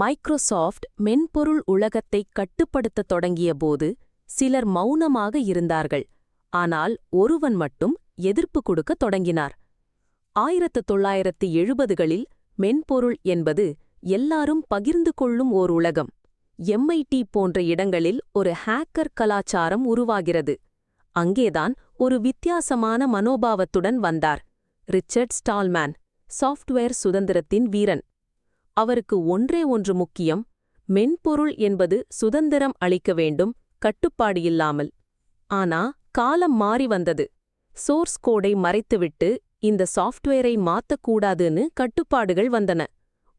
Microsoft மென்பொருள் உலகத்தை கட்டுப்படுத்தத் தொடங்கியபோது சிலர் மௌனமாக இருந்தார்கள். ஆனால் ஒருவன் மட்டும் எதிர்ப்பு கொடுக்க தொடங்கினார். ஆயிரத்து தொள்ளாயிரத்து எழுபதுகளில் மென்பொருள் என்பது எல்லாரும் பகிர்ந்து கொள்ளும் ஓர் உலகம். எம்ஐடி போன்ற இடங்களில் ஒரு ஹேக்கர் கலாச்சாரம் உருவாகிறது. அங்கேதான் ஒரு வித்தியாசமான மனோபாவத்துடன் வந்தார். ரிச்சர்ட் ஸ்டால்மேன் சாஃப்ட்வேர் சுதந்திரத்தின் வீரன். அவருக்கு ஒன்றே ஒன்று முக்கியம் மென்பொருள் என்பது சுதந்திரம் அளிக்க வேண்டும் கட்டுப்பாடு இல்லாமல். ஆனா காலம் மாறி வந்தது. சோர்ஸ் கோடை மறைத்துவிட்டு இந்த சாஃப்ட்வேரை மாத்தக்கூடாதுன்னு கட்டுப்பாடுகள் வந்தன.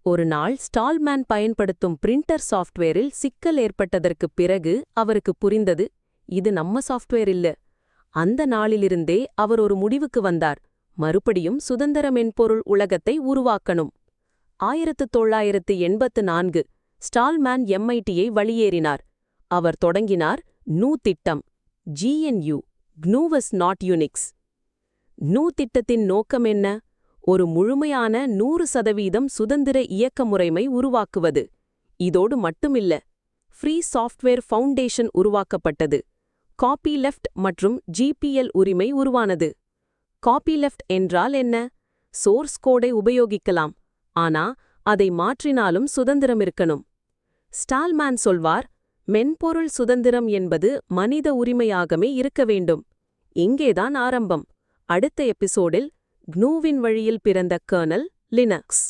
ஒரு நாள் ஸ்டால்மேன் பயன்படுத்தும் பிரிண்டர் சாஃப்ட்வேரில் சிக்கல் ஏற்பட்டதற்குப் பிறகு அவருக்கு புரிந்தது இது நம்ம சாஃப்ட்வேர் இல்ல. அந்த நாளிலிருந்தே அவர் ஒரு முடிவுக்கு வந்தார் மறுபடியும் சுதந்திர மென்பொருள் உலகத்தை உருவாக்கணும். ஆயிரத்து தொள்ளாயிரத்து எண்பத்து நான்கு ஸ்டால்மேன் எம்ஐடியை வழியேறினார் அவர் தொடங்கினார் நூ திட்டம் ஜிஎன்யூ க்னூவஸ் நாட் யுனிக்ஸ். நூ திட்டத்தின் நோக்கம் என்ன? ஒரு முழுமையான நூறு சதவீதம் சுதந்திர இயக்க முறைமை உருவாக்குவது. இதோடு மட்டுமில்ல ஃப்ரீ சாஃப்ட்வேர் ஃபவுண்டேஷன் உருவாக்கப்பட்டது. காப்பி லெஃப்ட் மற்றும் ஜிபிஎல் உரிமை உருவானது. காப்பி லெஃப்ட் என்றால் என்ன? சோர்ஸ் கோடை உபயோகிக்கலாம். ஆனா அதை மாற்றினாலும் சுதந்திரம் இருக்கணும் ஸ்டால்மேன் சொல்வார் மென்பொருள் சுதந்திரம் என்பது மனித உரிமையாகவே இருக்க வேண்டும். இங்கேதான் ஆரம்பம். அடுத்த எபிசோடில் க்னூவின் வழியில் பிறந்த கர்னல் லினக்ஸ்.